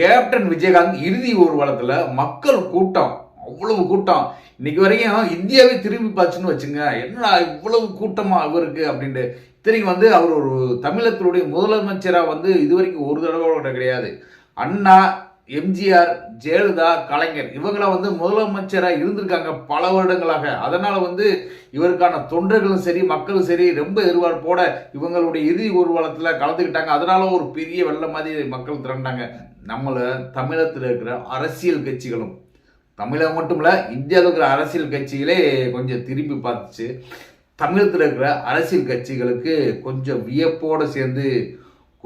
Captain Vijayakanth இறுதி ஊர்வலத்தில் மக்கள் கூட்டம் அவ்வளவு கூட்டம். இன்னைக்கு வரைக்கும் இந்தியாவே திரும்பி பார்த்துன்னு வச்சுங்க என்னடா இவ்வளவு கூட்டமாக அவருக்கு அப்படின்ட்டு. இத்தனைக்கு வந்து அவர் ஒரு தமிழகத்தினுடைய முதலமைச்சராக வந்து இதுவரைக்கும் ஒரு தடவை கூட கிடையாது. அண்ணா எம்ஜிஆர் ஜெயலலிதா கலைஞர் இவங்களாம் வந்து முதலமைச்சராக இருந்திருக்காங்க பல வருடங்களாக. அதனால் வந்து இவருக்கான தொண்டர்களும் சரி மக்களும் சரி ரொம்ப எதிர்பார்ப்போட இவங்களுடைய இறுதி ஊர்வலத்தில் கலந்துக்கிட்டாங்க. அதனால ஒரு பெரிய வெள்ள மாதிரி மக்கள் திரண்டாங்க. நம்மளை தமிழகத்தில் இருக்கிற அரசியல் கட்சிகளும். தமிழகம் மட்டும் இல்லை இந்தியாவில் இருக்கிற அரசியல் கட்சிகளே கொஞ்சம் திரும்பி பார்த்துச்சு. தமிழகத்தில் இருக்கிற அரசியல் கட்சிகளுக்கு கொஞ்சம் வியப்போடு சேர்ந்து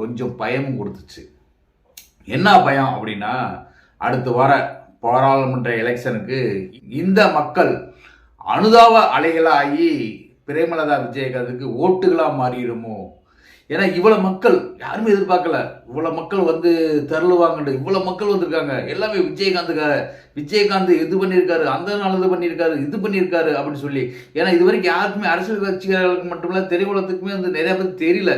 கொஞ்சம் பயமும் கொடுத்துச்சு. என்ன பயம் அப்படின்னா அடுத்து வர பாராளுமன்ற எலெக்ஷனுக்கு இந்த மக்கள் அனுதாப அலைகளாகி பிரேமலதா விஜயகாந்துக்கு ஓட்டுகளாக மாறிடுமோ? ஏன்னா இவ்வளோ மக்கள் யாருமே எதிர்பார்க்கல. இவ்வளோ மக்கள் வந்து தருளுவாங்கன்னு இவ்வளோ மக்கள் வந்திருக்காங்க. எல்லாமே விஜயகாந்துக்காக விஜயகாந்த் இது பண்ணியிருக்காரு அந்த நாள் இது பண்ணியிருக்காரு இது பண்ணியிருக்காரு அப்படின்னு சொல்லி. ஏன்னா இது வரைக்கும் யாருக்குமே அரசியல் கட்சிகளுக்கு மட்டுமில்ல திரையுலகத்துக்குமே வந்து நிறைய பேர் தெரியல.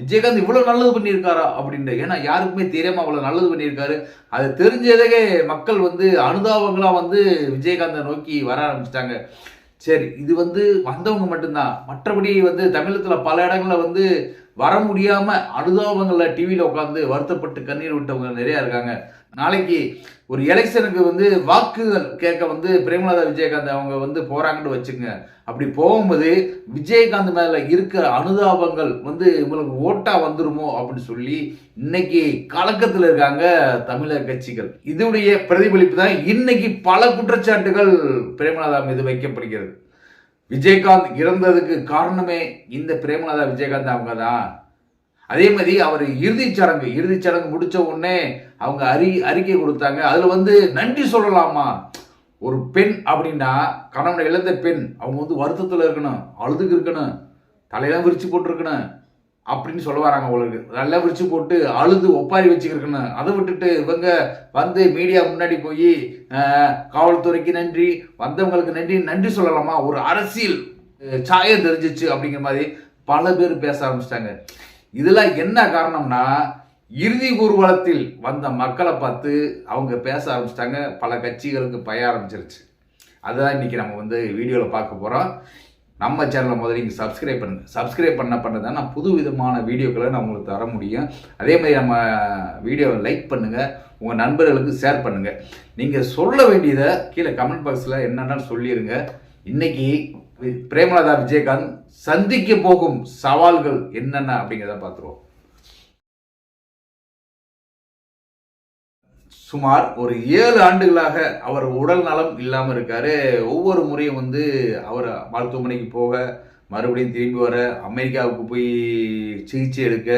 விஜயகாந்த் இவ்வளோ நல்லது பண்ணியிருக்காரா அப்படின்ட்டு ஏன்னா யாருக்குமே தெரியாம அவ்வளோ நல்லது பண்ணியிருக்காரு. அது தெரிஞ்சதே மக்கள் வந்து அனுதாபங்களாக வந்து விஜயகாந்தை நோக்கி வர ஆரம்பிச்சிட்டாங்க. சரி இது வந்து வந்தவங்க மட்டும்தான். மற்றபடி வந்து தமிழகத்தில் பல இடங்களில் வந்து வர முடியாம அனுதாபங்களில் டிவியில் உட்காந்து வருத்தப்பட்டு கண்ணீர் விட்டவங்க நிறையா இருக்காங்க. நாளைக்கு ஒரு எலெக்ஷனுக்கு வந்து வாக்குகள் கேட்க வந்து பிரேமலதா விஜயகாந்த் அவங்க வந்து போறாங்கன்னு வச்சுங்க அப்படி போகும்போது விஜயகாந்த் மேல இருக்கிற அனுதாபங்கள் வந்து இவங்களுக்கு ஓட்டா வந்துருமோ அப்படின்னு சொல்லி இன்னைக்கு கலக்கத்தில் இருக்காங்க தமிழக கட்சிகள். இதனுடைய பிரதிபலிப்பு தான் இன்னைக்கு பல குற்றச்சாட்டுகள் பிரேமலதா மீது வைக்கப்படுகிறது. விஜயகாந்த் இறந்ததுக்கு காரணமே இந்த பிரேமலதா விஜயகாந்த் அவங்க தான். அதே மாதிரி அவர் இறுதிச் சடங்கு இறுதிச் சடங்கு முடித்த உடனே அவங்க அறி அறிக்கை கொடுத்தாங்க. அதில் வந்து நன்றி சொல்லலாமா? ஒரு பெண் அப்படின்னா கணவனை இழந்த பெண் அவங்க வந்து வருத்தத்தில் இருக்கணும் அழுதுக்கு இருக்கணும் தலையெல்லாம் விரிச்சு போட்டிருக்கணும். அப்படின்னு சொல்ல வராங்க உங்களுக்கு நல்லா விரிச்சு போட்டு அழுது ஒப்பாரி வச்சுக்கிருக்கணும். அதை விட்டுட்டு இவங்க வந்து மீடியா முன்னாடி போய் காவல்துறைக்கு நன்றி வந்தவங்களுக்கு நன்றி நன்றி சொல்லலாமா? ஒரு அரசியல் சாயம் தெரிஞ்சிச்சு அப்படிங்கிற மாதிரி பல பேர் பேச ஆரம்பிச்சிட்டாங்க. இதெல்லாம் என்ன காரணம்னா இறுதி ஊர்வலத்தில் வந்த மக்களை பார்த்து அவங்க பேச ஆரம்பிச்சிட்டாங்க. பல கட்சிகளுக்கு பய ஆரம்பிச்சிருச்சு. அதுதான் இன்னைக்கு நம்ம வந்து வீடியோவில் பார்க்க போகிறோம் நம்ம சேனலை முதல்ல நீங்கள் சப்ஸ்கிரைப் பண்ணுங்கள் சப்ஸ்கிரைப் பண்ண பண்ண தான் நான் புது விதமான வீடியோக்களை நான் உங்களுக்கு தர முடியும். அதே மாதிரி நம்ம வீடியோவை லைக் பண்ணுங்கள் உங்கள் நண்பர்களுக்கு ஷேர் பண்ணுங்கள் நீங்கள் சொல்ல வேண்டியதை கீழே கமெண்ட் பாக்ஸில் என்னென்னு சொல்லிடுங்க இன்னைக்கு பிரேமலதா விஜயகாந்த் சந்திக்க போகும் சவால்கள் என்னென்ன அப்படிங்கிறத பார்த்துருவோம். சுமார் ஒரு ஏழு ஆண்டுகளாக அவர் உடல் நலம் இல்லாமல் இருக்காரு. ஒவ்வொரு முறையும் வந்து அவர் மருத்துவமனைக்கு போக மறுபடியும் திரும்பி வர அமெரிக்காவுக்கு போய் சிகிச்சை எடுக்க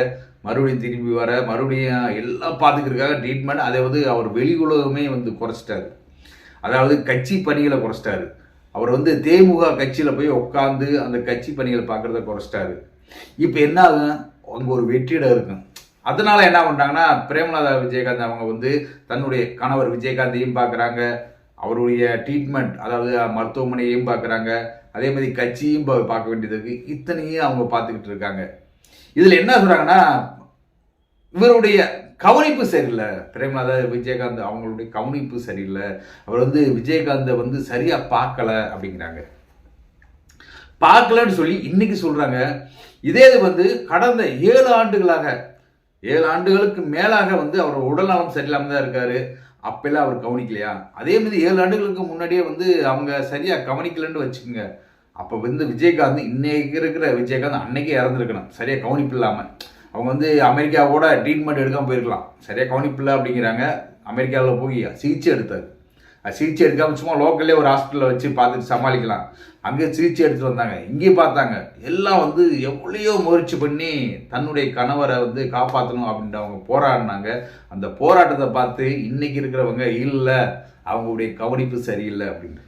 மறுபடியும் திரும்பி வர மறுபடியும் எல்லாம் பார்த்துக்கிறதுக்காக ட்ரீட்மெண்ட் அதை வந்து அவர் வெளி உலகமே வந்து குறைச்சிட்டாரு. அதாவது கட்சி பணிகளை குறைச்சிட்டாரு. அவர் வந்து தேமுக கட்சியில் போய் உட்காந்து அந்த கட்சி பணிகளை பார்க்குறத குறைச்சிட்டாரு. இப்போ என்ன ஆகும் அங்கே ஒரு வெற்றிடம் இருக்கும் அதனால என்ன பண்ணுறாங்கன்னா பிரேமலதா விஜயகாந்த் அவங்க வந்து தன்னுடைய கணவர் விஜயகாந்தையும் பார்க்குறாங்க? அவருடைய ட்ரீட்மெண்ட் அதாவது மருத்துவமனையையும் பார்க்குறாங்க? அதே மாதிரி கட்சியும் பா- பார்க்க வேண்டியது இருக்குது இத்தனையும் அவங்க பார்த்துக்கிட்டு இருக்காங்க. இதில் என்ன சொல்கிறாங்கன்னா இவருடைய கவனிப்பு சரியில்லை. பிரேமலதா விஜயகாந்த் அவங்களுடைய கவனிப்பு சரியில்லை. அவர் வந்து விஜயகாந்தை வந்து சரியாக பார்க்கல அப்படிங்கிறாங்க. பார்க்கலன்னு சொல்லி இன்னைக்கு சொல்கிறாங்க இதே இது வந்து கடந்த ஏழு ஆண்டுகளாக ஏழு ஆண்டுகளுக்கு மேலாக வந்து அவர் உடல் நலம் சரியில்லாமல் தான் இருக்காரு. அப்பெல்லாம் அவர் கவனிக்கலையா? அதே மாதிரி ஏழு ஆண்டுகளுக்கு முன்னாடியே வந்து அவங்க சரியா கவனிக்கலன்னு வச்சுக்கோங்க. அப்போ வந்து விஜயகாந்த் இன்னைக்கு இருக்கிற விஜயகாந்த் அன்னைக்கே இறந்துருக்கணும். சரியா கவனிப்பு இல்லாமல் அவங்க வந்து அமெரிக்காவோட ட்ரீட்மெண்ட் எடுக்காமல் போயிருக்கலாம். சரியா கவனிப்பு இல்லை அப்படிங்கிறாங்க. அமெரிக்காவில் போய் சிகிச்சை எடுத்தார். சிகிச்சை எடுக்காம சும்மா லோக்கல்லே ஒரு ஹாஸ்பிட்டலில் வச்சு பார்த்துட்டு சமாளிக்கலாம். அங்கே சிகிச்சை எடுத்துட்டு வந்தாங்க. இங்கேயும் பார்த்தாங்க. எல்லாம் வந்து எவ்வளையோ முயற்சி பண்ணி தன்னுடைய கணவரை வந்து காப்பாற்றணும் அப்படின்ட்டு அவங்க போராடினாங்க. அந்த போராட்டத்தை பார்த்து இன்னைக்கு இருக்கிறவங்க இல்லை அவங்களுடைய கவனிப்பு சரியில்லை அப்படின்னு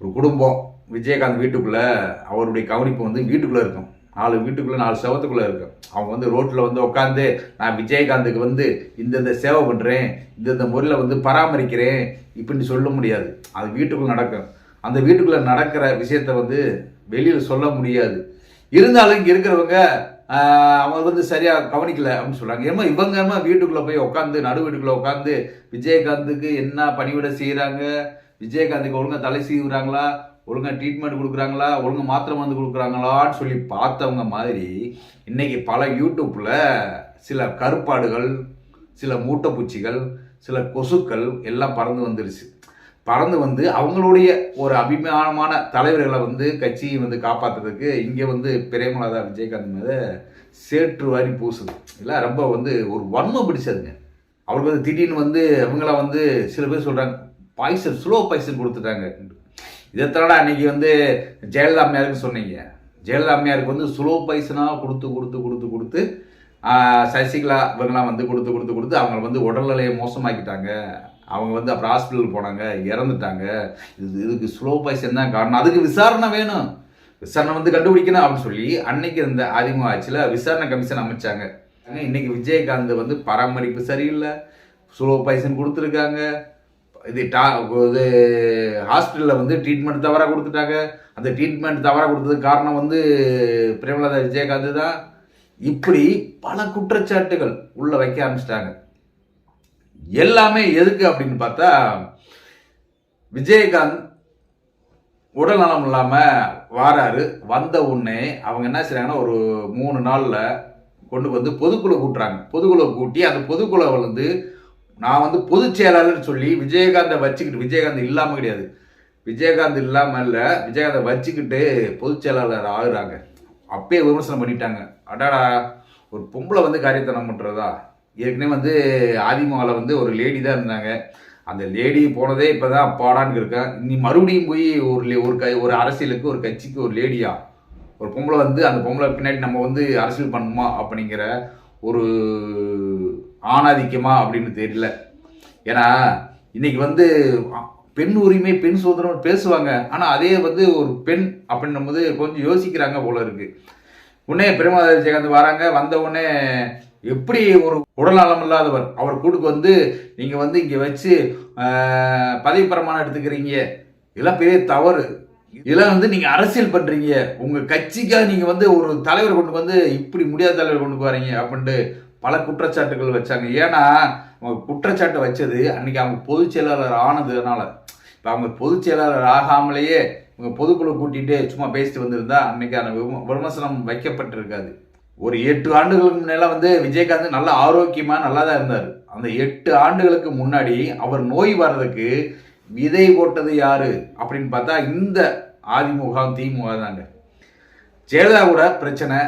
ஒரு குடும்பம் விஜயகாந்த் வீட்டுக்குள்ளே அவருடைய கவனிப்பு வந்து வீட்டுக்குள்ளே இருக்கும். நாலு வீட்டுக்குள்ளே நாலு செவத்துக்குள்ளே இருக்கும் அவங்க வந்து ரோட்டில் வந்து உட்காந்து நான் விஜயகாந்துக்கு வந்து இந்தந்த சேவை பண்ணுறேன் இந்தந்த முறையில் வந்து பராமரிக்கிறேன் இப்படின்னு சொல்ல முடியாது. அது வீட்டுக்குள்ளே நடக்கும். அந்த வீட்டுக்குள்ளே நடக்கிற விஷயத்த வந்து வெளியில் சொல்ல முடியாது. இருந்தாலும் இங்கே இருக்கிறவங்க அவங்க வந்து சரியாக கவனிக்கல அப்படின்னு சொல்கிறாங்க ஏமா இவங்க ஏமா வீட்டுக்குள்ளே போய் உட்காந்து நடு வீட்டுக்குள்ளே உட்காந்து விஜயகாந்துக்கு என்ன பணிவிட செய்கிறாங்க விஜயகாந்துக்கு ஒழுங்காக தலை சீவுறாங்களா? ஒழுங்கா ட்ரீட்மெண்ட் கொடுக்குறாங்களா? ஒழுங்காக மாத்திரை மருந்து கொடுக்குறாங்களான்னு சொல்லி பார்த்தவங்க மாதிரி இன்றைக்கி பல யூடியூப்பில் சில கருப்பாடுகள் சில மூட்டைப்பூச்சிகள் சில கொசுக்கள் எல்லாம் பறந்து வந்துருச்சு. பறந்து வந்து அவங்களுடைய ஒரு அபிமானமான தலைவர்களை வந்து கட்சியை வந்து காப்பாற்றுறதுக்கு இங்கே வந்து பிரேமலதா விஜயகாந்த் மீது சேற்று வாரி பூசுது. இல்லை ரொம்ப வந்து ஒரு வன்மம் பிடிச்சதுங்க. அவருக்கு வந்து திடீர்னு வந்து அவங்கள வந்து சில பேர் சொல்கிறாங்க பாய்சன் ஸ்லோ பாய்சன் கொடுத்துட்டாங்க. இதைத்தனடா அன்னைக்கு வந்து ஜெயலலிதா அம்மையாருக்கு சொன்னீங்க. ஜெயலலிதா அம்மையாருக்கு வந்து ஸ்லோ பைசனாக கொடுத்து கொடுத்து கொடுத்து கொடுத்து சசிகலா இவங்கெல்லாம் வந்து கொடுத்து கொடுத்து கொடுத்து அவங்க வந்து உடல்நிலையை மோசமாக்கிட்டாங்க. அவங்க வந்து அப்புறம் ஹாஸ்பிட்டல் போனாங்க இறந்துட்டாங்க. இது இதுக்கு ஸ்லோ பாய்சன் தான் காரணம். அதுக்கு விசாரணை வேணும். விசாரணை வந்து கண்டுபிடிக்கணும் அப்படின்னு சொல்லி அன்னைக்கு இந்த அதிமுக ஆட்சியில் விசாரணை கமிஷன் அமைச்சாங்க. இன்னைக்கு விஜயகாந்த் வந்து பராமரிப்பு சரியில்லை. ஸ்லோ பாய்சன் கொடுத்துருக்காங்க. இது டா இது ஹாஸ்பிட்டலில் வந்து ட்ரீட்மெண்ட் தவறாக கொடுத்துட்டாங்க. அந்த ட்ரீட்மெண்ட் தவறாக கொடுத்ததுக்கு காரணம் வந்து பிரேமலதா விஜயகாந்த் தான். இப்படி பல குற்றச்சாட்டுகள் உள்ளே வைக்க ஆரம்பிச்சிட்டாங்க. எல்லாமே எதுக்கு அப்படின்னு பார்த்தா விஜயகாந்த் உடல் நலம் இல்லாமல் வாராரு. வந்த உடனே அவங்க என்ன செய்கிறாங்கன்னா ஒரு மூணு நாளில் கொண்டு வந்து பொதுக்குழு கூட்டுறாங்க. பொதுக்குழு கூட்டி அந்த பொதுக்குழு வந்து நான் வந்து பொதுச் செயலாளர் சொல்லி விஜயகாந்தை வச்சுக்கிட்டு விஜயகாந்த் இல்லாமல் கிடையாது. விஜயகாந்த் இல்லாமல் இல்லை விஜயகாந்தை வச்சுக்கிட்டு பொதுச் செயலாளர் ஆகுறாங்க. அப்பயே விமர்சனம் பண்ணிட்டாங்க. அடாடா ஒரு பொம்பளை வந்து காரியத்தனம் பண்ணுறதா ஏற்கனவே வந்து ஆதிமுகவில் வந்து ஒரு லேடி தான் இருந்தாங்க. அந்த லேடி போனதே இப்போ தான் அப்பாடான்னு இருக்கேன் இனி மறுபடியும் போய் ஒரு லே- ஒரு க ஒரு அரசியலுக்கு ஒரு கட்சிக்கு ஒரு லேடியா ஒரு பொம்பளை வந்து அந்த பொம்பளை பின்னாடி நம்ம வந்து அரசியல் பண்ணணுமா அப்படிங்கிற ஒரு ஆணாதிக்கமா அப்படின்னு தெரியல. ஏன்னா இன்னைக்கு வந்து பெண் உரிமை பெண் சுதந்திரம் பேசுவாங்க. ஆனால் அதே வந்து ஒரு பெண் அப்படின்னும் போது கொஞ்சம் யோசிக்கிறாங்க போல இருக்கு. உடனே பெருமாள் விஜயகாந்த் வராங்க. வந்த உடனே எப்படி ஒரு உடல் நலம் இல்லாதவர்? அவர் கூட்டுக்கு வந்து நீங்கள் வந்து இங்கே வச்சு பதவி பிரமாணம் எடுத்துக்கிறீங்க. இதெல்லாம் பெரிய தவறு. இதெல்லாம் வந்து நீங்கள் அரசியல் பண்ணுறீங்க உங்கள் கட்சிக்காக நீங்கள் வந்து ஒரு தலைவர் கொண்டு வந்து இப்படி முடியாத தலைவர் கொண்டு வரீங்க அப்படின்ட்டு பல குற்றச்சாட்டுகள் வச்சாங்க. ஏன்னா அவங்க குற்றச்சாட்டு வச்சது அன்னைக்கு அவங்க பொதுச் செயலாளர் ஆனதுனால. இப்போ அவங்க பொதுச் செயலாளர் ஆகாமலேயே இவங்க பொதுக்குழு கூட்டிகிட்டு சும்மா பேசிட்டு வந்திருந்தா அன்னைக்கான அந்த விமர்சனம் வைக்கப்பட்டிருக்காது. ஒரு எட்டு ஆண்டுகளுக்கு முன்னெல்லாம் வந்து விஜயகாந்த் நல்ல ஆரோக்கியமாக நல்லா தான் இருந்தார். அந்த எட்டு ஆண்டுகளுக்கு முன்னாடி அவர் நோய் வர்றதுக்கு விதை போட்டது யாரு அப்படின்னு பார்த்தா இந்த அதிமுக திமுக தாங்க. ஜெயலலிதா கூட பிரச்சனை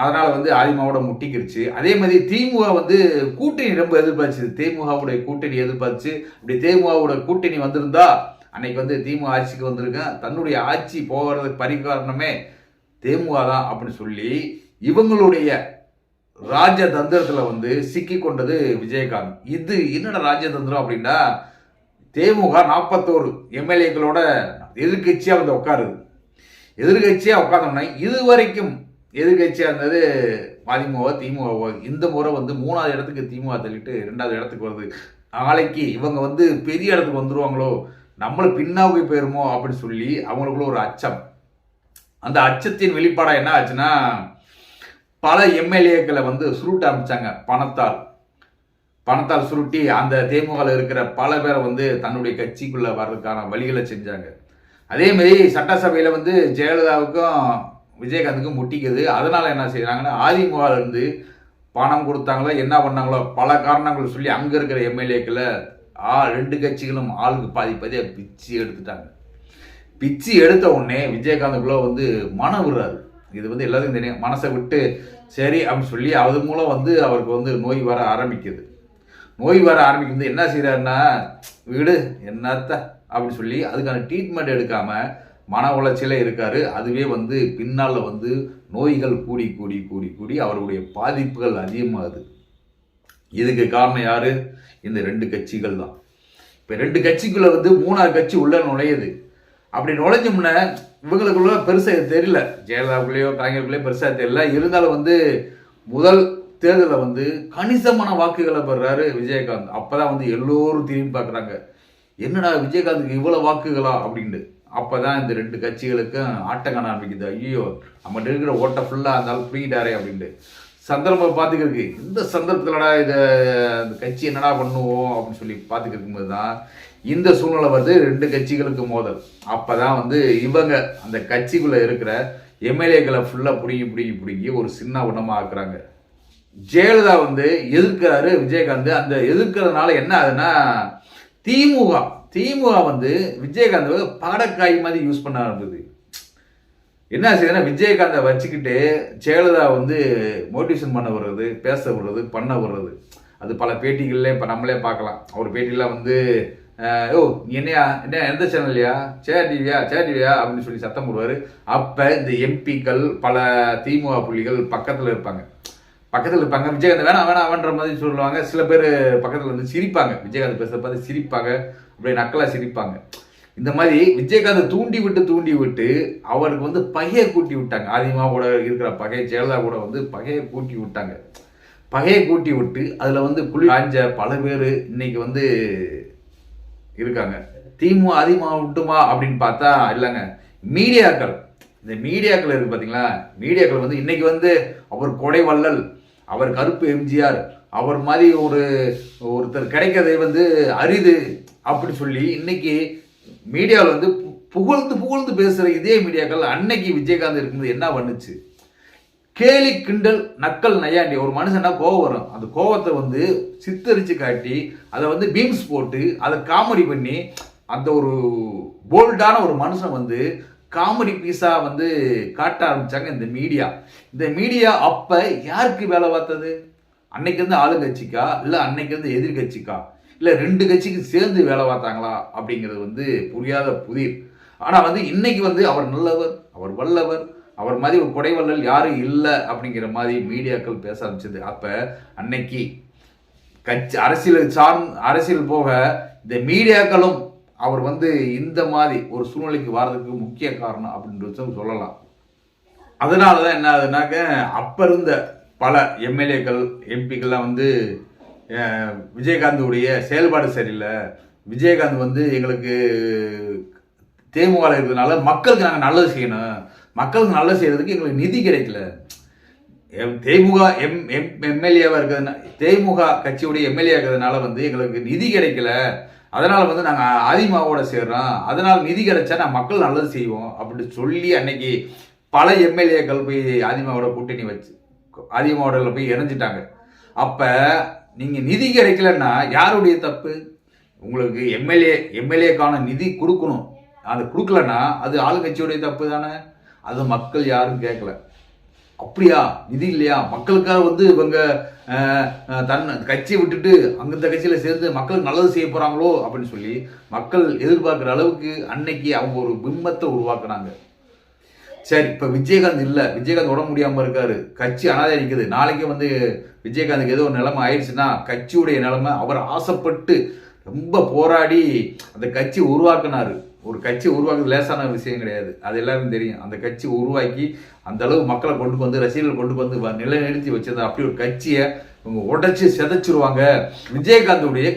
அதனால் வந்து அதிமுகவோட முட்டிக்கிருச்சு. அதே மாதிரி திமுக வந்து கூட்டணி ரொம்ப எதிர்பார்த்துச்சு திமுகவுடைய கூட்டணி எதிர்பார்த்து இப்படி திமுகவோட கூட்டணி வந்திருந்தா அன்னைக்கு வந்து திமுக ஆட்சிக்கு வந்திருக்கேன் தன்னுடைய ஆட்சி போகிறதுக்கு பரிகாரணமே திமுக தான் அப்படின்னு சொல்லி இவங்களுடைய ராஜதந்திரத்தில் வந்து சிக்கி கொண்டது விஜயகாந்த். இது என்னடா ராஜதந்திரம் அப்படின்னா திமுக நாற்பத்தோரு எம்எல்ஏக்களோட எதிர்கட்சியாக வந்து உட்காருது. எதிர்கட்சியாக உட்காந்தோம்னா இது வரைக்கும் எதிர்கட்சியாக இருந்தது அதிமுக திமுக இந்த முறை வந்து மூணாவது இடத்துக்கு திமுக தள்ளிட்டு ரெண்டாவது இடத்துக்கு வருது. நாளைக்கு இவங்க வந்து பெரிய இடத்துக்கு வந்துருவாங்களோ? நம்மளை பின்னாவுக்கு போயிருமோ? அப்படின்னு சொல்லி அவங்களுக்குள்ள ஒரு அச்சம். அந்த அச்சத்தின் வெளிப்பாடாக என்ன ஆச்சுன்னா பல எம்எல்ஏக்களை வந்து சுருட்ட ஆரம்பித்தாங்க பணத்தால். பணத்தால் சுருட்டி அந்த தேமுகவில் இருக்கிற பல பேரை வந்து தன்னுடைய கட்சிக்குள்ளே வர்றதுக்கான வழிகளை செஞ்சாங்க. அதேமாரி சட்டசபையில் வந்து ஜெயலலிதாவுக்கும் விஜயகாந்துக்கும் முட்டிக்குது. அதனால என்ன செய்றாங்கன்னா அதிமுகவில் இருந்து பணம் கொடுத்தாங்களோ என்ன பண்ணாங்களோ பல காரணங்கள் சொல்லி அங்கே இருக்கிற எம்எல்ஏக்களை ஆ ரெண்டு கட்சிகளும் ஆளுக்கு பாதி பாதியாக பிச்சு எடுத்துட்டாங்க. பிச்சு எடுத்த உடனே விஜயகாந்துக்குள்ள வந்து மனம் விடுறாரு இது வந்து எல்லாத்துக்கும் தெரியும். மனசை விட்டு சரி அப்படின்னு சொல்லி அது மூலம் வந்து அவருக்கு வந்து நோய் வர ஆரம்பிக்குது. நோய் வர ஆரம்பிக்கும் என்ன செய்யறாருன்னா வீடு என்னத்த? அப்படின்னு சொல்லி அதுக்கான ட்ரீட்மெண்ட் எடுக்காமல் மன உளைச்சலே இருக்கார். அதுவே வந்து பின்னால் வந்து நோய்கள் கூடி கூடி கூடி கூடி அவருடைய பாதிப்புகள் அதிகமாகுது. இதுக்கு காரணம் யார்? இந்த ரெண்டு கட்சிகள் தான். இப்போ ரெண்டு கட்சிக்குள்ளே வந்து மூணாறு கட்சி உள்ளே நுழையுது. அப்படி நுழைஞ்சோம்னா இவங்களுக்குள்ள பெருசாக தெரியல. ஜெயலலிதாக்குள்ளேயோ கலைஞருக்குள்ளேயோ பெருசாக தெரியல. இருந்தாலும் வந்து முதல் தேர்தலில் வந்து கணிசமான வாக்குகளை பெறுறாரு விஜயகாந்த். அப்போ தான் வந்து எல்லோரும் திரும்பி பார்க்குறாங்க. என்னடா விஜயகாந்துக்கு இவ்வளோ வாக்குகளா? அப்படின்ட்டு. அப்பதான் இந்த ரெண்டு கட்சிகளுக்கும் ஆட்டம் காண ஆரம்பிக்குது. ஐயோ நம்மகிட்ட இருக்கிற ஓட்டை ஃபுல்லாக இருந்தாலும் பிடிக்கிட்டாரே அப்படின்ட்டு. சந்தர்ப்பம் பார்த்துக்கிருக்கு இந்த சந்தர்ப்பத்தில்டா இதை இந்த கட்சி என்னடா பண்ணுவோம் அப்படின்னு சொல்லி பார்த்துக்கிருக்கும்போது தான் இந்த சூழ்நிலை வந்து ரெண்டு கட்சிகளுக்கு மோதல். அப்போ தான் வந்து இவங்க அந்த கட்சிக்குள்ளே இருக்கிற எம்எல்ஏக்களை ஃபுல்லாக பிடிங்கி பிடிங்கி பிடிங்கி ஒரு சின்ன உணமாக ஆக்குறாங்க. ஜெயலலிதா வந்து எதிர்க்கிறாரு விஜயகாந்த். அந்த எதிர்க்கிறதுனால என்ன ஆகுதுன்னா திமுக திமுக வந்து விஜயகாந்த் பாடக்காய் மாதிரி யூஸ் பண்ண ஆரம்பிது என்ன செய்யுதுன்னா விஜயகாந்தை வச்சுக்கிட்டு ஜெயலலிதா வந்து மோட்டிவேஷன் பண்ண வர்றது பேச விடுறது பண்ண விடுறது. அது பல பேட்டிகள்ல இப்போ நம்மளே பார்க்கலாம். அவர் பேட்டிலாம் வந்து ஓ நீ என்னையா? என்ன எந்த சேனல்லையா சேர் டிவியா? சேர் டிவியா? அப்படின்னு சொல்லி சத்தம் போடுவார். அப்போ இந்த எம்பிக்கள் பல திமுக புள்ளிகள் பக்கத்தில் இருப்பாங்க. பக்கத்தில் இருப்பாங்க. விஜயகாந்த் வேணாம் வேணாம் அவன்ற மாதிரி சொல்லுவாங்க. சில பேர் பக்கத்தில் வந்து சிரிப்பாங்க. விஜயகாந்த் பேசுறத பார்த்து சிரிப்பாங்க. இப்படி நக்கலாக சிரிப்பாங்க. இந்த மாதிரி விஜயகாந்த் தூண்டி விட்டு தூண்டி விட்டு அவருக்கு வந்து பகையை கூட்டி விட்டாங்க. ஆதிமா கூட இருக்கிற பகை ஜெயலலிதா கூட வந்து பகையை கூட்டி விட்டாங்க. பகையை கூட்டி விட்டு அதில் வந்து குளி காஞ்ச பல பேர் இன்னைக்கு வந்து இருக்காங்க. திமுக அதிகமாக விட்டுமா அப்படின்னு பார்த்தா இல்லைங்க. மீடியாக்கள். இந்த மீடியாக்கள் இருக்கு பார்த்தீங்களா மீடியாக்கள் வந்து இன்னைக்கு வந்து அவர் கொடை வள்ளல் அவர் கருப்பு எம்ஜிஆர் அவர் மாதிரி ஒரு ஒருத்தர் கிடைக்கிறதே வந்து அரிது. அப்படி சொல்லி இன்னைக்கு மீடியாவில் வந்து பு- புகழ்ந்து புகழ்ந்து பேசுகிற இதே மீடியாக்கள் அன்னைக்கு விஜயகாந்த் இருக்கும்போது என்ன பண்ணுச்சு? கேலி கிண்டல் நக்கல் நையாண்டி. ஒரு மனுஷனா கோவம் வரும்? அந்த கோவத்தை வந்து சித்தரித்து காட்டி அதை வந்து பீம்ஸ் போட்டு அதை காமெடி பண்ணி அந்த ஒரு போல்டான ஒரு மனுஷன் வந்து காமெடி பீஸாக வந்து காட்ட ஆரம்பித்தாங்க இந்த மீடியா. இந்த மீடியா அப்போ யாருக்கு வேலை பார்த்தது? அன்னைக்கு இருந்து ஆளுங்கட்சிக்கா? இல்லை அன்னைக்கு இருந்து எதிர்கட்சிக்கா? இல்லை ரெண்டு கட்சிக்கு சேர்ந்து வேலை பார்த்தாங்களா அப்படிங்கிறது வந்து புரியாத புதிர். ஆனால் வந்து இன்னைக்கு வந்து அவர் நல்லவர் அவர் வல்லவர் அவர் மாதிரி ஒரு கொடைவள்ளல் யாரும் இல்லை அப்படிங்கிற மாதிரி மீடியாக்கள் பேச ஆரம்பிச்சது. அப்போ அன்னைக்கு கட்சி அரசியல் சார்ந் அரசியல் போக இந்த மீடியாக்களும் அவர் வந்து இந்த மாதிரி ஒரு சூழ்நிலைக்கு வர்றதுக்கு முக்கிய காரணம் அப்படின்றது சொல்லலாம். அதனால தான் என்ன ஆகுதுனாக்க அப்போ இருந்த பல எம்எல்ஏக்கள் எம்பிக்கள்லாம் வந்து விஜயகாந்துடைய செயல்பாடு சரியில்லை. விஜயகாந்த் வந்து எங்களுக்கு தேமுகவில் இருக்கிறதுனால மக்களுக்கு நாங்கள் நல்லது செய்யணும். மக்களுக்கு நல்லது செய்யறதுக்கு எங்களுக்கு நிதி கிடைக்கல. எம் தேமுக எம் எம் எம்எல்ஏவாக இருக்கிறதுனா தேமுக கட்சியுடைய எம்எல்ஏ இருக்கிறதுனால வந்து எங்களுக்கு நிதி கிடைக்கல. அதனால் வந்து நாங்கள் அதிமுகவோட சேர்றோம். அதனால் நிதி கிடைச்சா நான் மக்கள் நல்லது செய்வோம் அப்படின்னு சொல்லி அன்னைக்கு பல எம்எல்ஏக்கள் போய் அதிமுகவோட கூட்டணி வச்சு அதிமுகவோட போய் இணைஞ்சிட்டாங்க. அப்போ நீங்கள் நிதி கிடைக்கலன்னா யாருடைய தப்பு? உங்களுக்கு எம்எல்ஏ எம்எல்ஏக்கான நிதி கொடுக்கணும். அது கொடுக்கலன்னா அது ஆளுங்கட்சியுடைய தப்பு தானே? அது மக்கள் யாரும் கேட்கல. அப்படியா? நிதி இல்லையா? மக்களுக்காக வந்து இவங்க தன் கட்சியை விட்டுட்டு அந்தந்த கட்சியில் சேர்ந்து மக்கள் நல்லது செய்ய போகிறாங்களோ அப்படின்னு சொல்லி மக்கள் எதிர்பார்க்குற அளவுக்கு அன்னைக்கு அவங்க ஒரு பிம்பத்தை உருவாக்குறாங்க சரி இப்போ விஜயகாந்த் இல்லை. விஜயகாந்த் உடம்பு முடியாமல் இருக்காரு. கட்சி அனாதை நாளைக்கு வந்து விஜயகாந்துக்கு ஏதோ ஒரு நிலைமை ஆயிடுச்சுன்னா கட்சியுடைய நிலைமை அவர் ஆசைப்பட்டு ரொம்ப போராடி அந்த கட்சி உருவாக்குனாரு. ஒரு கட்சி உருவாக்குறது லேசான விஷயம் கிடையாது. அது எல்லாருக்கும் தெரியும். அந்த கட்சி உருவாக்கி அந்த அளவு மக்களை கொண்டு வந்து ரசிகர்கள் கொண்டு வந்து நிலைநிறுத்தி வச்சிருந்தா அப்படி ஒரு கட்சியை இவங்க உடைச்சு சிதைச்சிருவாங்க.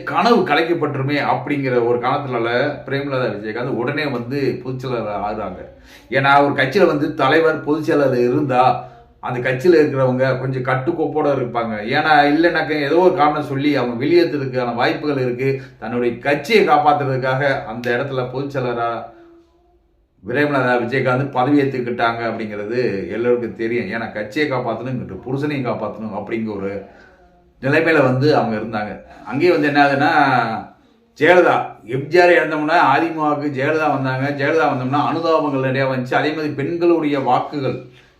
கனவு கலைக்கப்பட்டுருமே அப்படிங்கிற ஒரு காலத்துல பிரேமலதா விஜயகாந்த் உடனே வந்து பொதுச்செயலாளர் ஆகுறாங்க. ஏன்னா ஒரு கட்சியில வந்து தலைவர் பொதுச்செயலாளர் இருந்தா அந்த கட்சியில் இருக்கிறவங்க கொஞ்சம் கட்டுக்கோப்போடு இருப்பாங்க. ஏன்னா இல்லைனாக்க ஏதோ ஒரு காரணம் சொல்லி அவங்க வெளியேற்றுறதுக்கான வாய்ப்புகள் இருக்கு. தன்னுடைய கட்சியை காப்பாற்றுறதுக்காக அந்த இடத்துல பொதுச்செயலராக பிரேமலதா விஜயகாந்த் பதவி ஏற்றுக்கிட்டாங்க அப்படிங்கிறது எல்லோருக்கும் தெரியும். ஏன்னா கட்சியை காப்பாற்றணும் புருஷனையும் காப்பாற்றணும் அப்படிங்கிற ஒரு நிலைமையில வந்து அவங்க இருந்தாங்க. அங்கேயும் வந்து என்ன ஆகுதுன்னா ஜெயலலிதா எம்ஜிஆர் இழந்தோம்னா அதிமுகவுக்கு ஜெயலலிதா வந்தாங்க. ஜெயலலிதா வந்தோம்னா அனுதாபங்கள் நிறையா வந்துச்சு. அதே மாதிரி பெண்களுடைய வாக்குகள்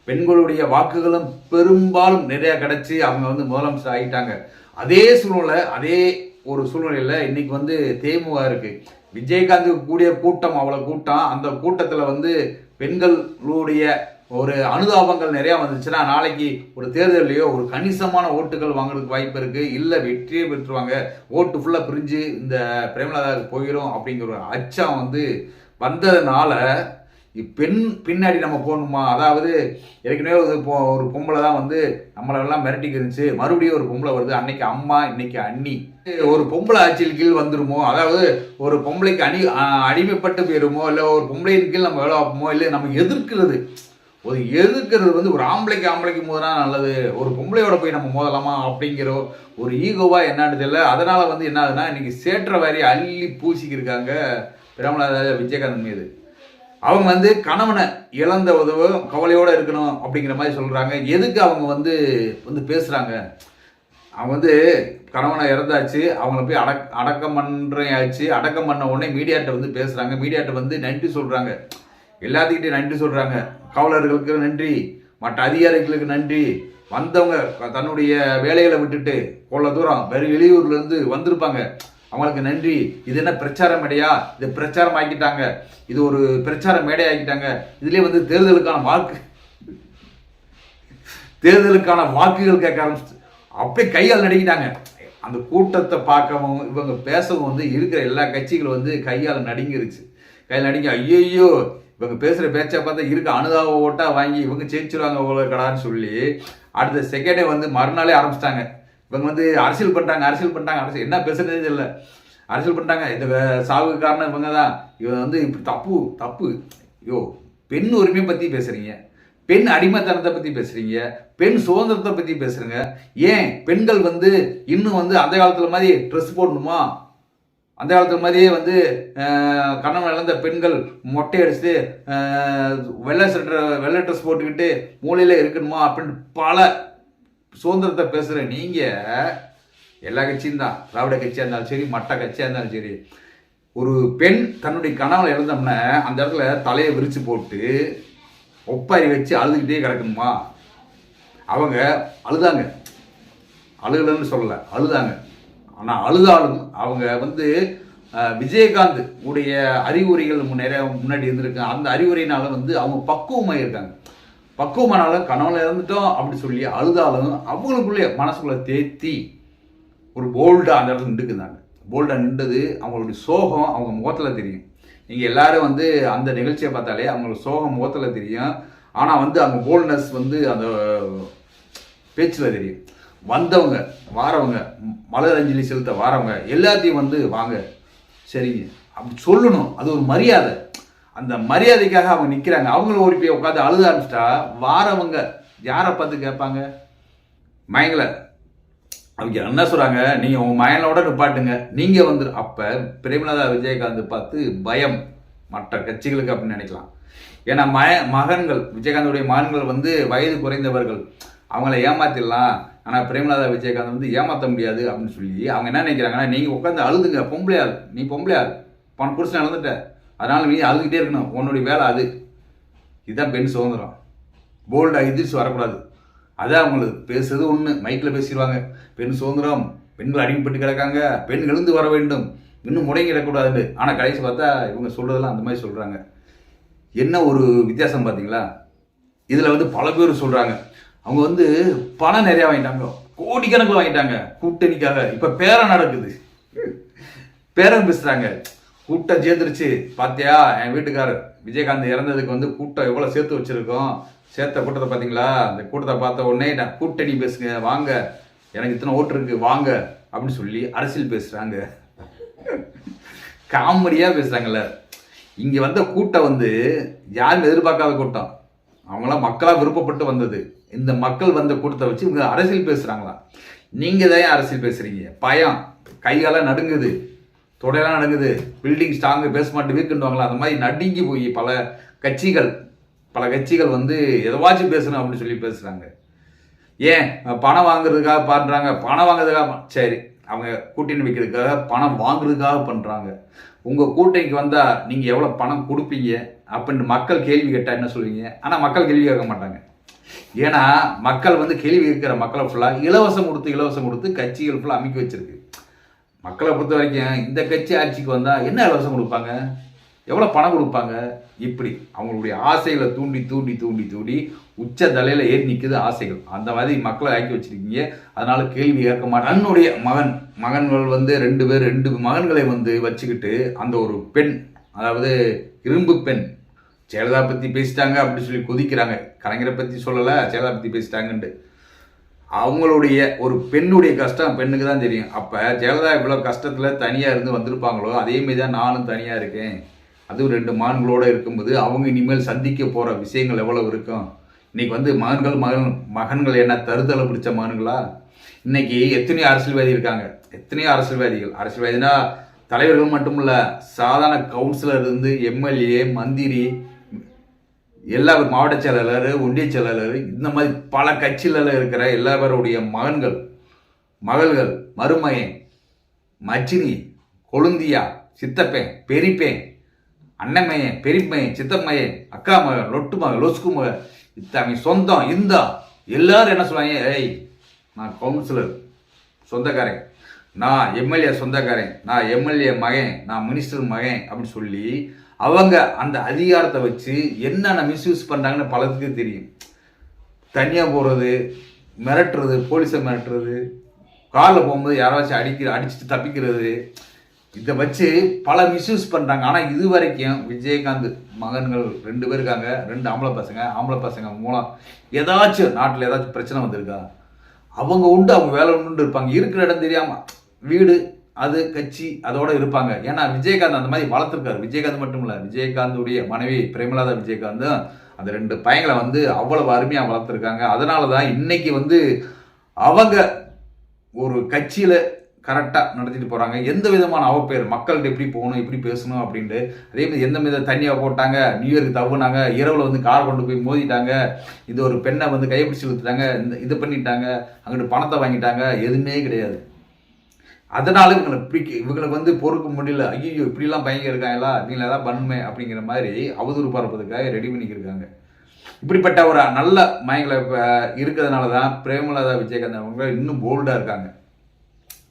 பெண்களுடைய வாக்குகளும் பெரும்பாலும் நிறைய கிடைச்சி அவங்க வந்து முதலமைச்சர் ஆகிட்டாங்க அதே சூழ்நிலை அதே ஒரு சூழ்நிலையில் இன்னைக்கு வந்து தேமுக இருக்கு. விஜயகாந்த் கூடிய கூட்டம் அவ்வளோ கூட்டம். அந்த கூட்டத்தில் வந்து பெண்களுடைய ஒரு அனுதாபங்கள் நிறையா வந்துச்சுன்னா நாளைக்கு ஒரு தேர்தலையோ ஒரு கணிசமான ஓட்டுகள் வாங்குறதுக்கு வாய்ப்பு இருக்குது இல்லை வெற்றியே பெற்றுவாங்க ஓட்டு ஃபுல்லாக பிரிஞ்சு இந்த பிரேமலதாவுக்கு போயிடும் அப்படிங்கிற ஒரு அச்சம் வந்து வந்ததுனால பெண் பின்னாடி நம்ம போகணுமா? அதாவது ஏற்கனவே ஒரு இப்போ ஒரு பொம்பளை தான் வந்து நம்மளெல்லாம் மிரட்டிக்கு இருந்துச்சு. மறுபடியும் ஒரு பொம்பளை வருது. அன்னைக்கு அம்மா இன்னைக்கு அண்ணி. ஒரு பொம்பளை ஆட்சியில் கீழ் வந்துருமோ? அதாவது ஒரு பொம்பளைக்கு அணி அடிமைப்பட்டு போயிருமோ? இல்லை ஒரு பொம்பளையின் கீழ் நம்ம வேலை பார்ப்போமோ? இல்லை நம்ம எதிர்க்கிறது. ஒரு எதிர்க்கிறது வந்து ஒரு ஆம்பளைக்கு ஆம்பளைக்கு மோதினா நல்லது. ஒரு பொம்பளையோட போய் நம்ம மோதலாமா? அப்படிங்கிற ஒரு ஈகோவா என்னன்னு தெரியல. அதனால வந்து என்ன ஆகுதுன்னா இன்னைக்கு சேற்ற வாரி அள்ளி பூசிக்கிருக்காங்க. பிரமலாத விஜயகாந்த் மீது. அவங்க வந்து கணவனை இழந்த உதவும் கவலையோடு இருக்கணும் அப்படிங்கிற மாதிரி சொல்கிறாங்க எதுக்கு அவங்க வந்து வந்து பேசுகிறாங்க அவங்க வந்து கணவனை இறந்தாச்சு. அவங்கள போய் அடக் அடக்கம் பண்ணுறையாச்சு அடக்கம் பண்ண உடனே மீடியாட்ட வந்து பேசுகிறாங்க மீடியாட்ட வந்து நன்றி சொல்கிறாங்க எல்லாத்துக்கிட்டையும் நன்றி சொல்கிறாங்க காவலர்களுக்கு நன்றி. மற்ற அதிகாரிகளுக்கு நன்றி. வந்தவங்க தன்னுடைய வேலைகளை விட்டுட்டு கொள்ள தூரம் வெறும் வெளியூர்லேருந்து வந்திருப்பாங்க. அவங்களுக்கு நன்றி. இது என்ன பிரச்சார மேடையா இது பிரச்சாரம் ஆக்கிட்டாங்க. இது ஒரு பிரச்சார மேடை ஆக்கிட்டாங்க. இதுலேயே வந்து தேர்தலுக்கான வாக்கு தேர்தலுக்கான வாக்குகள் கேட்க ஆரம்பிச்சு அப்படியே கையால் நடுங்கிட்டாங்க. அந்த கூட்டத்தை பார்க்கவும் இவங்க பேசவும் வந்து இருக்கிற எல்லா கட்சிகளும் வந்து கையால் நடுங்கிருச்சு. கையில் நடுங்கி ஐயோ இவங்க பேசுகிற பேச்சை பார்த்தா இருக்க அனுதாப ஓட்டா வாங்கி இவங்க ஜெயிச்சிருவாங்க அவ்வளோ கடான்னு சொல்லி அடுத்த செகண்டே வந்து மறுநாளே ஆரம்பிச்சிட்டாங்க. இவங்க வந்து அரசியல் பண்ணிட்டாங்க அரசியல் பண்ணிட்டாங்க அரசியல் என்ன பேசுறதே தெரியல. அரசியல் பண்ணிட்டாங்க. இந்த சாவுக்கு காரணம் இவங்க தான். இவன் வந்து இப்படி தப்பு தப்பு. ஐயோ பெண் உரிமையை பற்றி பேசுகிறீங்க பெண் அடிமைத்தனத்தை பற்றி பேசுகிறீங்க பெண் சுதந்திரத்தை பற்றி பேசுகிறீங்க ஏன் பெண்கள் வந்து இன்னும் வந்து அந்த காலத்தில் மாதிரி ட்ரெஸ் போடணுமா? அந்த காலத்துல மாதிரியே வந்து கணவன் இழந்த பெண்கள் மொட்டை அடிச்சுட்டு வெள்ளை சட்டை வெள்ளை ட்ரெஸ் போட்டுக்கிட்டு மூலையில் இருக்கணுமா? அப்படின்னு பல சுதந்திரத்தை பேசுகிற நீங்கள் எல்லா கட்சியும் தான். திராவிட கட்சியாக இருந்தாலும் சரி மட்ட கட்சியாக இருந்தாலும் சரி. ஒரு பெண் தன்னுடைய கணவனை இழந்தோம்னா அந்த இடத்துல தலையை விரித்து போட்டு ஒப்பாரி வச்சு அழுதுகிட்டே கிடக்கணுமா அவங்க அழுதாங்க. அழுகலன்னு சொல்லலை அழுதாங்க. ஆனால் அழுதாலும் அவங்க வந்து விஜயகாந்த் உடைய அறிகுறிகள் நிறைய முன்னாடி இருந்திருக்காங்க அந்த அறிவுரையினால வந்து அவங்க பக்குவமாக இருக்காங்க பக்குவமானால கனவுல இறந்துட்டோம் அப்படி சொல்லி அழுதாலும் அவங்களுக்குள்ளே மனசுக்குள்ளே தேத்தி ஒரு போல்டாக அந்த இடத்துல நின்றுக்குந்தாங்க. போல்டாக நின்றது அவங்களுடைய சோகம் அவங்க முகத்தில் தெரியும். நீங்கள் எல்லாரும் வந்து அந்த நிகழ்ச்சியை பார்த்தாலே அவங்களுக்கு சோகம் முகத்தில் தெரியும். ஆனால் வந்து அவங்க போல்ட்னஸ் வந்து அந்த பேச்சில் தெரியும். வந்தவங்க வாரவங்க மலர் அஞ்சலி செலுத்த வாரவங்க எல்லாத்தையும் வந்து வாங்க. சரிங்க. அப்படி சொல்லணும். அது ஒரு மரியாதை. அந்த மரியாதைக்காக அவங்க நிற்கிறாங்க அவங்களும் ஓடி போய் உட்காந்து அழுத ஆரம்பிச்சிட்டா வாரவங்க யாரை பார்த்து கேட்பாங்க? மயங்கலை. அவங்க என்ன சொல்கிறாங்க நீங்கள் உங்கள் மயனோட நிப்பாட்டுங்க. நீங்கள் வந்து அப்போ பிரேமலதா விஜயகாந்த் பார்த்து பயம். மற்ற கட்சிகளுக்கு அப்படின்னு நினைக்கலாம். ஏன்னா மய மகன்கள் விஜயகாந்தோடைய மகன்கள் வந்து வயது குறைந்தவர்கள். அவங்கள ஏமாத்திடலாம். ஆனால் பிரேமலதா விஜயகாந்த் வந்து ஏமாற்ற முடியாது அப்படின்னு சொல்லி அவங்க என்ன நினைக்கிறாங்கன்னா நீங்கள் உட்காந்து அழுதுங்க பொம்பளையார் நீ பொம்பளையார் பணம் புருஷன் இழந்துட்ட அதனால நீ அழுதுகிட்டே இருக்கணும். உன்னுடைய வேலை அது. இதுதான் பெண் சுதந்திரம். போல்டாக எதிர்த்து வரக்கூடாது. அதான் அவங்களுக்கு பேசுறது ஒன்று மைக்கில் பேசிடுவாங்க. பெண் சுதந்திரம். பெண்கள் அடிமைப்பட்டு கிடக்காங்க. பெண் எழுந்து வர வேண்டும். இன்னும் முடங்கிடக்கூடாதுன்னு ஆனால் கடைசி பார்த்தா இவங்க சொல்கிறதெல்லாம் அந்த மாதிரி சொல்கிறாங்க என்ன ஒரு வித்தியாசம் பார்த்தீங்களா? இதில் வந்து பல பேர் சொல்கிறாங்க அவங்க வந்து பணம் நிறையா வாங்கிட்டாங்க. கோடிக்கணக்கில் வாங்கிட்டாங்க. கூட்டணிக்காக. இப்போ பேரம் நடக்குது. பேரம் பேசுகிறாங்க கூட்டம் சேர்ந்துருச்சு பார்த்தியா என் வீட்டுக்காரர் விஜயகாந்த் இறந்ததுக்கு வந்து கூட்டம் எவ்வளோ சேர்த்து வச்சிருக்கோம்? சேர்த்த கூட்டத்தை பார்த்தீங்களா அந்த கூட்டத்தை பார்த்த உடனே நான் கூட்டணி பேசுங்க வாங்க. எனக்கு இத்தனை ஓட்டு இருக்கு வாங்க. அப்படின்னு சொல்லி அரசியல் பேசுகிறாங்க காமெடியாக பேசுகிறாங்கல்ல இங்கே வந்த கூட்டம் வந்து யாரும் எதிர்பார்க்காத கூட்டம். அவங்களாம் மக்களாக விருப்பப்பட்டு வந்தது. இந்த மக்கள் வந்த கூட்டத்தை வச்சு இவங்க அரசியல் பேசுகிறாங்களா நீங்கள் தான் ஏன் அரசியல் பேசுகிறீங்க பயம். கையால் நடுங்குது. தொடையெல்லாம் நடக்குது பில்டிங் ஸ்ட்ராங்கு பேச மாட்டு வீக்குன்னுவாங்களா அந்த மாதிரி நடுங்கி போய் பல கட்சிகள் பல கட்சிகள் வந்து எதவாச்சும் பேசணும் அப்படின்னு சொல்லி பேசுகிறாங்க ஏன்? பணம் வாங்குறதுக்காக பண்ணுறாங்க பணம் வாங்குறதுக்காக சரி அவங்க கூட்டணி வைக்கிறதுக்காக பணம் வாங்குறதுக்காக பண்ணுறாங்க உங்கள் கூட்டணிக்கு வந்தால் நீங்கள் எவ்வளோ பணம் கொடுப்பீங்க? அப்படின்னு மக்கள் கேள்வி கேட்டால் என்ன சொல்லுவீங்க ஆனால் மக்கள் கேள்வி கேட்க மாட்டாங்க. ஏன்னா மக்கள் வந்து கேள்வி கேட்குற மக்களை ஃபுல்லாக இலவசம் கொடுத்து இலவசம் கொடுத்து கட்சிகள் ஃபுல்லாக அமைக்க வச்சிருக்கு. மக்களை பொறுத்த வரைக்கும் இந்த கட்சி ஆட்சிக்கு வந்தால் என்ன இலவசம் கொடுப்பாங்க? எவ்வளோ பணம் கொடுப்பாங்க? இப்படி. அவங்களுடைய ஆசைகளை தூண்டி தூண்டி தூண்டி தூண்டி உச்ச தலையில் ஏறி நிற்குது ஆசைகள். அந்த மாதிரி மக்களை ஆக்கி வச்சிருக்கீங்க. அதனால கேள்வி கேட்க மாட்டேன். தன்னுடைய மகன் மகன்கள் வந்து ரெண்டு பேர் ரெண்டு மகன்களை வந்து வச்சுக்கிட்டு அந்த ஒரு பெண் அதாவது இரும்பு பெண் ஜெயலலிதா பற்றி பேசிட்டாங்க அப்படின்னு சொல்லி கொதிக்கிறாங்க. கலைஞரை பற்றி சொல்லலை ஜெயலலிதா பற்றி பேசிட்டாங்கன்ட்டு. அவங்களுடைய ஒரு பெண்ணுடைய கஷ்டம் பெண்ணுக்கு தான் தெரியும். அப்போ ஜெயலலிதா இவ்வளோ கஷ்டத்தில் தனியாக இருந்து வந்திருப்பாங்களோ அதே தான் நானும் தனியாக இருக்கேன். அதுவும் ரெண்டு மான்களோடு இருக்கும்போது அவங்க இனிமேல் சந்திக்க போகிற விஷயங்கள் எவ்வளோ இருக்கும்? இன்றைக்கி வந்து மகன்கள் மகன் மகன்கள் என்ன தருதலை பிடிச்ச மகன்களா இன்றைக்கி எத்தனையோ அரசியல்வாதி இருக்காங்க. எத்தனையோ அரசியல்வாதிகள். அரசியல்வாதினா தலைவர்கள் மட்டும் இல்லை சாதாரண கவுன்சிலர் இருந்து எம்எல்ஏ மந்திரி எல்லா மாவட்ட செயலாளர் ஒன்றிய செயலாளர் இந்த மாதிரி பல கட்சியில் இருக்கிற எல்லாருடைய மகன்கள் மகள்கள் மருமகன் மச்சினி கொழுந்தியா சித்தப்பேன் பெரியப்பேன் அண்ணமையன் பெரியப்பையன் சித்தம்மையன் அக்கா மகன் லொட்டு மகன் லொஸ்கு மகன் இத்தமை சொந்தம் இந்த. எல்லாரும் என்ன சொல்லுவாங்க ஏய் நான் கவுன்சிலர் சொந்தக்காரன். நான் எம்எல்ஏ சொந்தக்காரன். நான் எம்எல்ஏ மகன். நான் மினிஸ்டர் மகன். அப்படின்னு சொல்லி அவங்க அந்த அதிகாரத்தை வச்சு என்னென்ன மிஸ்யூஸ் பண்ணுறாங்கன்னு பலத்துக்கு தெரியும். தனியாக போகிறது மிரட்டுறது போலீஸை மிரட்டுறது காலில் போகும்போது யாராச்சும் அடிக்கிற அடிச்சுட்டு தப்பிக்கிறது இதை வச்சு பல மிஸ்யூஸ் பண்ணுறாங்க ஆனால் இது வரைக்கும் விஜயகாந்த் மகன்கள் ரெண்டு பேர் இருக்காங்க. ரெண்டு ஆம்பளை பசங்க ஆம்பளை பசங்க மூலம் ஏதாச்சும் நாட்டில் ஏதாச்சும் பிரச்சனை வந்திருக்கா? அவங்க உண்டு அவங்க வேலை உண்டு இருப்பாங்க. இருக்கிற இடம் தெரியாமல் வீடு அது கட்சி அதோட இருப்பாங்க. ஏன்னா விஜயகாந்த் அந்த மாதிரி வளர்த்துருக்காரு. விஜயகாந்த் மட்டும் இல்லை விஜயகாந்துடைய மனைவி பிரேமலாதா விஜயகாந்தும் அந்த ரெண்டு பையங்களை வந்து அவ்வளவு அருமையாக வளர்த்துருக்காங்க. அதனால தான் இன்னைக்கு வந்து அவங்க ஒரு கட்சியில் கரெக்டாக நடத்திட்டு போகிறாங்க எந்த விதமான அவப்பேர் மக்கள்கிட்ட எப்படி போகணும் எப்படி பேசணும் அப்படின்ட்டு. அதே மாதிரி எந்த வித தண்ணியாக போட்டாங்க நியூ இயருக்கு தவுனாங்க இரவில் வந்து கார் கொண்டு போய் மோதிட்டாங்க இது ஒரு பெண்ணை வந்து கைப்பிடிச்சு இழுத்துட்டாங்க இந்த இது பண்ணிட்டாங்க அங்கிட்டு பணத்தை வாங்கிட்டாங்க எதுவுமே கிடையாது. அதனால இவங்களை பிடிக்க இவங்களுக்கு வந்து பொறுக்க முடியல. ஐயோ இப்படிலாம் பையங்க இருக்காங்களா? இவங்களை தான் பண்ணுமே அப்படிங்கிற மாதிரி அவதூறு பரப்புறதுக்காக ரெடி பண்ணிக்கிருக்காங்க. இப்படிப்பட்ட ஒரு நல்ல மயங்களை இருக்கிறதுனால தான் பிரேமலதா விஜயகாந்த் அவங்க இன்னும் போல்டாக இருக்காங்க.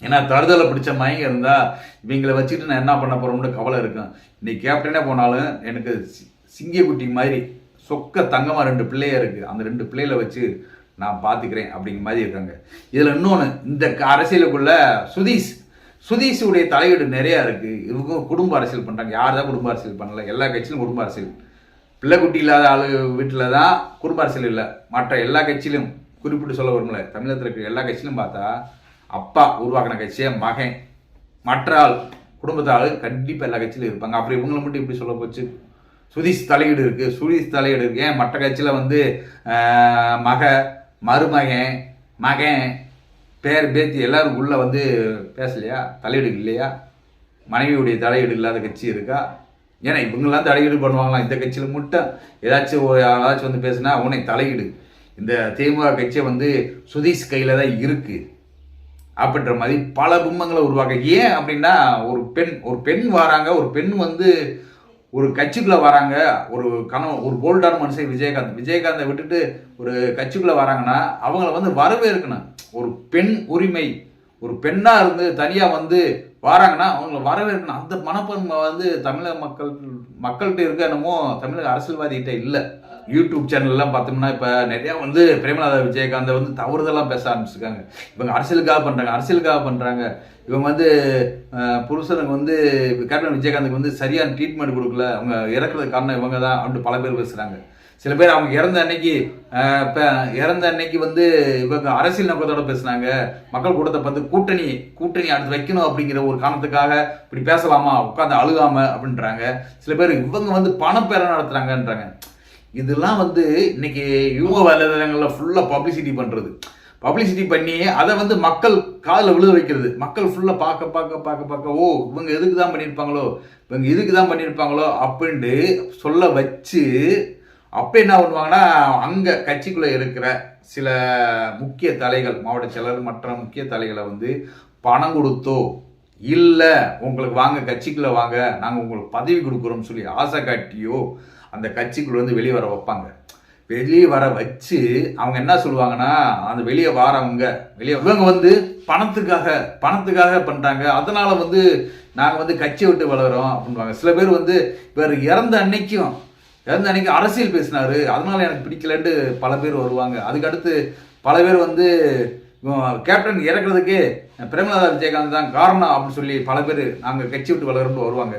ஏன்னா தருதலை பிடிச்ச மயங்க இருந்தால் இவங்களை வச்சுட்டு நான் என்ன பண்ண போகிறோம்னு கவலை இருக்கும். இன்னைக்கு கேப்டனே போனாலும் எனக்கு சி- சிங்கக்குட்டி மாதிரி சொக்க தங்கமாக ரெண்டு பிள்ளைய இருக்குது அந்த ரெண்டு பிள்ளைகளை வச்சு நான் பார்த்துக்கிறேன் அப்படிங்கிற மாதிரி இருக்காங்க. இதில் இன்னொன்று இந்த க- அரசியலுக்குள்ள சுதீஷ் சுதீஷுடைய தலையீடு நிறையா இருக்குது இவங்க குடும்ப அரசியல் பண்ணுறாங்க யார் தான் குடும்ப அரசியல் பண்ணல? எல்லா கட்சியிலும் குடும்ப அரசியல். பிள்ளைக்குட்டி இல்லாத ஆளு வீட்டில் தான் குடும்ப அரசியல் இல்லை. மற்ற எல்லா கட்சியிலும் குறிப்பிட்டு சொல்ல வரும்ல தமிழகத்தில் இருக்கிற எல்லா கட்சியிலும் பார்த்தா அப்பா உருவாக்கின கட்சியை மகன். மற்ற ஆள் குடும்பத்து ஆள் கண்டிப்பாக எல்லா கட்சியிலும் இருப்பாங்க. அப்புறம் இவங்களை மட்டும் இப்படி சொல்ல போச்சு? சுதீஷ் தலையீடு இருக்குது சுதீஷ் தலையீடு இருக்கு. ஏன் மற்ற கட்சியில் வந்து மக மருமகன் மகன் பேர் பேத்தி எல்லாரும் உள்ளே வந்து பேசலையா? தலையீடு இல்லையா? மனைவியுடைய தலையீடு இல்லாத கட்சி இருக்கா? ஏன்னா இவங்கெல்லாம் தலையீடு பண்ணுவாங்களாம் இந்த கட்சியில் மட்டும் ஏதாச்சும் யாராச்சும் வந்து பேசுனா உனக்கு தலையீடு. இந்த திமுக கட்சியை வந்து சுதீஷ் கையில் தான் இருக்குது அப்படின்ற மாதிரி பல பிம்பங்களை உருவாக்க. ஏன் அப்படின்னா ஒரு பெண் ஒரு பெண் வராங்க. ஒரு பெண் வந்து ஒரு கட்சிக்குள்ளே வராங்க ஒரு கனவு ஒரு போல்டான மனுஷன் விஜயகாந்த். விஜயகாந்தை விட்டுட்டு ஒரு கட்சிக்குள்ளே வராங்கன்னா அவங்கள வந்து வரவேற்கணும். ஒரு பெண் உரிமை ஒரு பெண்ணாக இருந்து தனியாக வந்து வராங்கன்னா அவங்கள வரவேற்கணும். அந்த மனப்பான்மை வந்து தமிழக மக்கள் மக்கள்கிட்ட இருக்க என்னமோ தமிழக அரசியல்வாதிகிட்ட இல்லை. யூடியூப் சேனல்லாம் பார்த்தோம்னா இப்போ நிறையா வந்து பிரேமநாத விஜயகாந்தை வந்து தவறுதெல்லாம் பேச ஆரம்பிச்சிருக்காங்க. இவங்க அரசியலுக்காக பண்ணுறாங்க அரசியலுக்காக பண்ணுறாங்க இவங்க வந்து புருஷனுக்கு வந்து கேப்டன் விஜயகாந்துக்கு வந்து சரியான ட்ரீட்மெண்ட் கொடுக்கல. அவங்க இறக்குறதுக்கு காரணம் இவங்க தான் அப்படின்ட்டு பல பேர் பேசுகிறாங்க சில பேர் அவங்க இறந்த அன்னைக்கு இப்போ இறந்த அன்னைக்கு வந்து இவங்க அரசியல் நோக்கத்தோட பேசுனாங்க. மக்கள் கூட்டத்தை பார்த்து கூட்டணி கூட்டணி அடுத்து வைக்கணும் அப்படிங்கிற ஒரு காரணத்துக்காக இப்படி பேசலாமா? உட்காந்து அழுகாம அப்படின்றாங்க. சில பேர் இவங்க வந்து பணப்பேரம் நடத்துகிறாங்கன்றாங்க இதெல்லாம் வந்து இன்னைக்கு யுவ வலைதளங்களில் ஃபுல்லாக பப்ளிசிட்டி பண்ணுறது பப்ளிசிட்டி பண்ணி அதை வந்து மக்கள் காதில் விழுக வைக்கிறது. மக்கள் ஃபுல்லாக பார்க்க பார்க்க பார்க்க பார்க்க ஓ இவங்க எதுக்கு தான் பண்ணியிருப்பாங்களோ? இவங்க இதுக்கு தான் பண்ணியிருப்பாங்களோ? அப்படின்ட்டு சொல்ல வச்சு அப்போ என்ன பண்ணுவாங்கன்னா அங்கே கட்சிக்குள்ளே இருக்கிற சில முக்கிய தலைகள் மாவட்ட செயலர் மற்ற முக்கிய தலைகளை வந்து பணம் கொடுத்தோ இல்லை உங்களுக்கு வாங்க கட்சிக்குள்ளே வாங்க நாங்கள் உங்களுக்கு பதவி கொடுக்குறோம்னு சொல்லி ஆசை காட்டியோ அந்த கட்சிக்குள்ள வந்து வெளியே வர வைப்பாங்க. வெளியே வர வச்சு அவங்க என்ன சொல்லுவாங்கன்னா அந்த வெளியே வாரவங்க வெளியே இவங்க வந்து பணத்துக்காக பணத்துக்காக பண்ணுறாங்க அதனால வந்து நாங்கள் வந்து கட்சியை விட்டு வளர்கிறோம் அப்படின்வாங்க சில பேர் வந்து இவர் இறந்த அன்னைக்கும் இறந்த அன்னைக்கு அரசியல் பேசினாரு. அதனால எனக்கு பிடிக்கலன்ட்டு பல பேர் வருவாங்க. அதுக்கடுத்து பல பேர் வந்து கேப்டன் இறக்குறதுக்கு பிரேமலதா விஜயகாந்த் தான் காரணம் அப்படின்னு சொல்லி பல பேர் நாங்கள் கட்சி விட்டு வளர்கிறோம்னு வருவாங்க.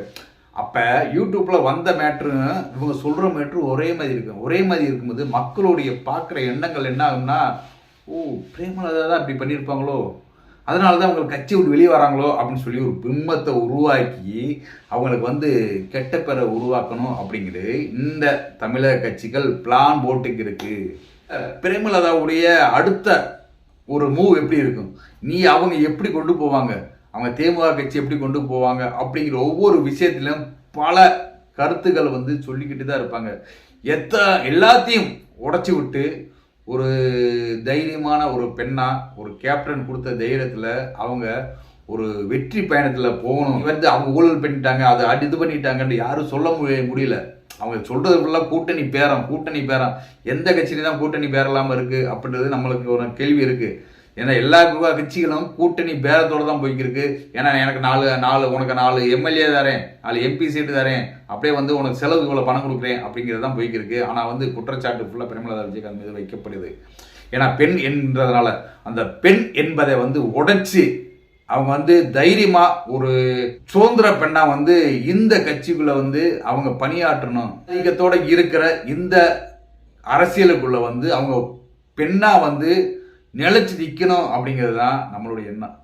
அப்போ யூடியூப்பில் வந்த மேட்ரும் இவங்க சொல்கிற மேட்ரு ஒரே மாதிரி இருக்கும். ஒரே மாதிரி இருக்கும்போது மக்களுடைய பார்க்குற எண்ணங்கள் என்ன ஆகும்னா ஓ பிரேமலதா தான் இப்படி பண்ணியிருப்பாங்களோ? அதனால தான் அவங்க கட்சி விட்டு வெளியே வராங்களோ? அப்படின்னு சொல்லி ஒரு பிம்பத்தை உருவாக்கி அவங்களுக்கு வந்து கெட்ட பெற உருவாக்கணும் அப்படிங்கிறது இந்த தமிழக கட்சிகள் பிளான் போட்டுக்கு இருக்குது பிரேமலதாவுடைய அடுத்த ஒரு மூவ் எப்படி இருக்கும்? நீ அவங்க எப்படி கொண்டு போவாங்க? அவங்க தேமுக கட்சி எப்படி கொண்டு போவாங்க அப்படிங்கிற ஒவ்வொரு விஷயத்திலும் பல கருத்துக்கள் வந்து சொல்லிக்கிட்டு தான் இருப்பாங்க. எத்த எல்லாத்தையும் உடச்சி விட்டு ஒரு தைரியமான ஒரு பெண்ணா ஒரு கேப்டன் கொடுத்த தைரியத்தில் அவங்க ஒரு வெற்றி பயணத்தில் போகணும். வந்து அவங்க ஊழல் பண்ணிட்டாங்க அதை அடி இது பண்ணிட்டாங்கன்னு யாரும் சொல்ல முடிய முடியல. அவங்க சொல்றது ஃபுல்லாக கூட்டணி பேரம் கூட்டணி பேரம். எந்த கட்சியில தான் கூட்டணி பேரலாமல் இருக்கு அப்படின்றது நம்மளுக்கு ஒரு கேள்வி இருக்குது ஏன்னா எல்லா கட்சிகளும் கூட்டணி பேரத்தோட தான் போய்க்கிருக்கு. ஏன்னா எனக்கு நாலு நாலு உனக்கு நாலு எம்எல்ஏ தரேன் நாலு எம்பி சீட்டு தரேன் அப்படியே வந்து உனக்கு செலவுக்கு இவ்வளோ பணம் கொடுக்குறேன் அப்படிங்கிறது தான் போய்க்கிருக்கு. ஆனால் வந்து குற்றச்சாட்டு ஃபுல்லாக பிரேமலதா விஜயகாந்த் மீது வைக்கப்படுது. ஏன்னா பெண் என்றதுனால அந்த பெண் என்பதை வந்து உடைச்சி அவங்க வந்து தைரியமா ஒரு சுதந்திர பெண்ணா வந்து இந்த கட்சிக்குள்ள வந்து அவங்க பணியாற்றணும். அதிகத்தோட இருக்கிற இந்த அரசியலுக்குள்ள வந்து அவங்க பெண்ணா வந்து நிலச்சி நிற்கணும் அப்படிங்கிறது தான் நம்மளுடைய எண்ணம்.